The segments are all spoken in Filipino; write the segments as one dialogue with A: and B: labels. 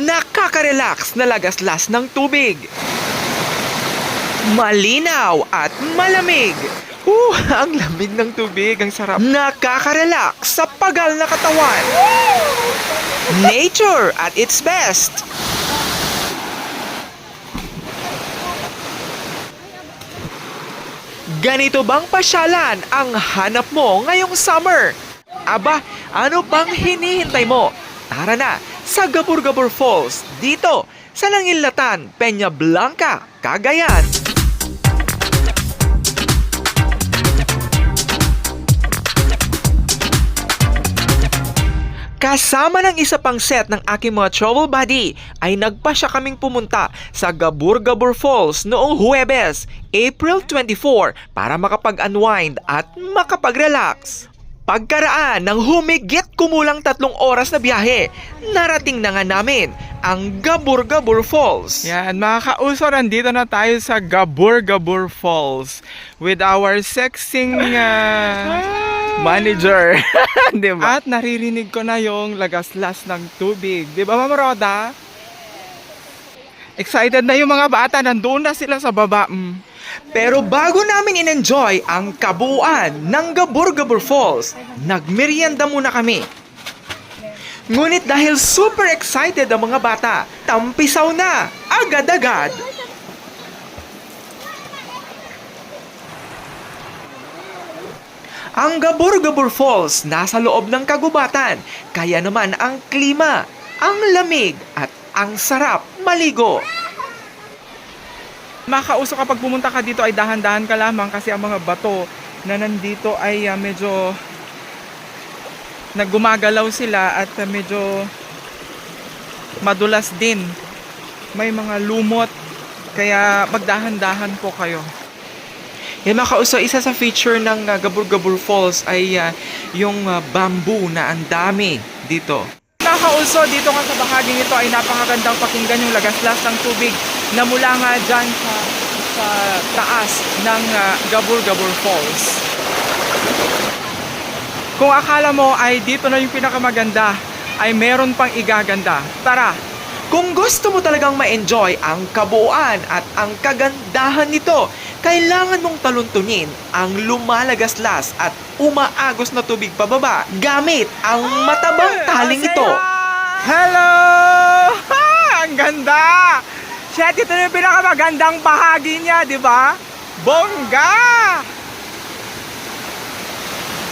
A: Nakaka-relax na lagaslas ng tubig. Malinaw at malamig. Uh, ang lamig ng tubig, ang sarap. Nakaka-relax sa pagal na katawan. Nature at its best. Ganito bang pasyalan ang hanap mo ngayong summer? Aba, ano bang hinihintay mo? Tara na sa Gabur-Gabur Falls dito sa Langilatan, Peña Blanca, Cagayan. Kasama ng isa pang set ng aking mga travel buddy ay nagpa siya kaming pumunta sa Gabur Falls noong Huwebes, April 24 para makapag-unwind at makapag-relax. Pagkaraan ng humigit kumulang tatlong oras na biyahe, narating na nga namin ang Gabur Gabur Falls.
B: Yan, mga kauso, nandito na tayo sa Gabur Gabur Falls with our sexing ah, manager. Di ba? At naririnig ko na yung lagaslas ng tubig. Di ba, Ma'am Roda? Excited na yung mga bata. Nandoon na sila sa baba. Mm.
A: Pero bago namin in-enjoy ang kabuuan ng Gabur Gabur Falls, nagmerienda muna kami. Ngunit dahil super excited ang mga bata, tampisaw na, agad-agad. Ang Gabur Gabur Falls nasa loob ng kagubatan, kaya naman ang klima, ang lamig at ang sarap maligo.
B: Mga kauso, kapag pumunta ka dito ay dahan-dahan ka lamang kasi ang mga bato na nandito ay ah, medyo naggumagalaw sila at ah, medyo madulas din. May mga lumot kaya magdahan-dahan po kayo.
A: Yan mga kauso, isa sa feature ng uh, Gabur Gabur Falls ay uh, yung uh, bamboo na ang dami dito.
B: Mga kauso, dito nga sa bahaging ito ay napakagandang pakinggan yung lagaslas ng tubig na mula nga dyan sa, sa taas ng ah, Gabur Gabur Falls. Kung akala mo ay dito na yung pinakamaganda, ay meron pang igaganda. Tara,
A: Kung gusto mo talagang ma-enjoy ang kabuuan at ang kagandahan nito, kailangan mong taluntunin ang lumalagaslas at umaagos na tubig pababa gamit ang matabang taling ito.
B: Hello! Ha! Ang ganda! Shit, ito na yung pinakamagandang bahagi niya, di ba? Bongga!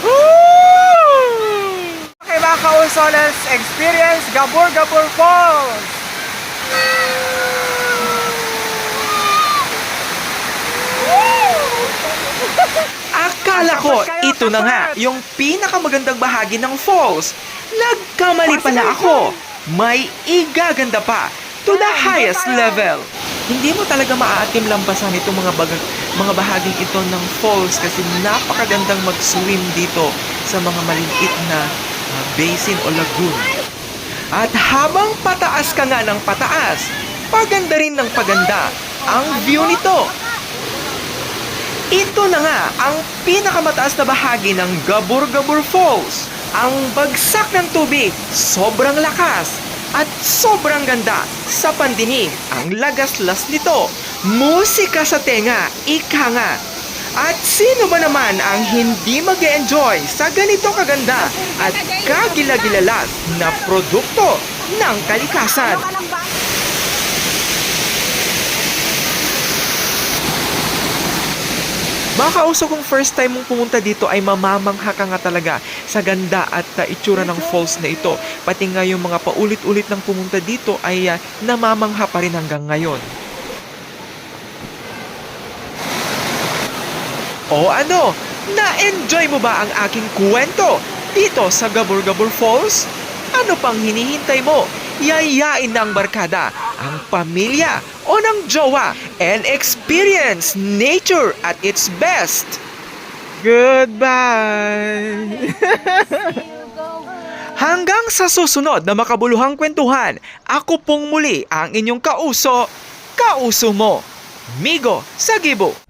B: Woo! Okay mga kauso, let's experience Gabur Gabur Falls!
A: Akala ko ito na nga yung pinakamagandang bahagi ng falls. Nagkamali pala ako. May igaganda pa to the highest level. Hindi mo talaga maaatim lampasan itong mga baga- mga bahaging ito ng falls kasi napakagandang mag-swim dito sa mga maliliit na uh, basin o lagoon. At habang pataas ka nga ng pataas, paganda rin ng paganda ang view nito. Ito na nga ang pinakamataas na bahagi ng Gabur Gabur Falls. Ang bagsak ng tubig, sobrang lakas at sobrang ganda sa pandinig ang lagaslas nito. Musika sa tenga, ika nga. At sino ba naman ang hindi mag enjoy sa ganito kaganda at kagilagilalas na produkto ng kalikasan? Mga kauso kung first time mong pumunta dito ay mamamangha ka nga talaga sa ganda at uh, itsura ng falls na ito. Pati nga yung mga paulit-ulit ng pumunta dito ay uh, namamangha pa rin hanggang ngayon. O ano, na-enjoy mo ba ang aking kwento dito sa Gabur Gabur Falls? Ano pang hinihintay mo? Yayain ng barkada, ang pamilya o ng jowa and experience nature at its best.
B: Goodbye!
A: Hanggang sa susunod na makabuluhang kwentuhan, ako pong muli ang inyong kauso, kauso mo, Migo Sagibo.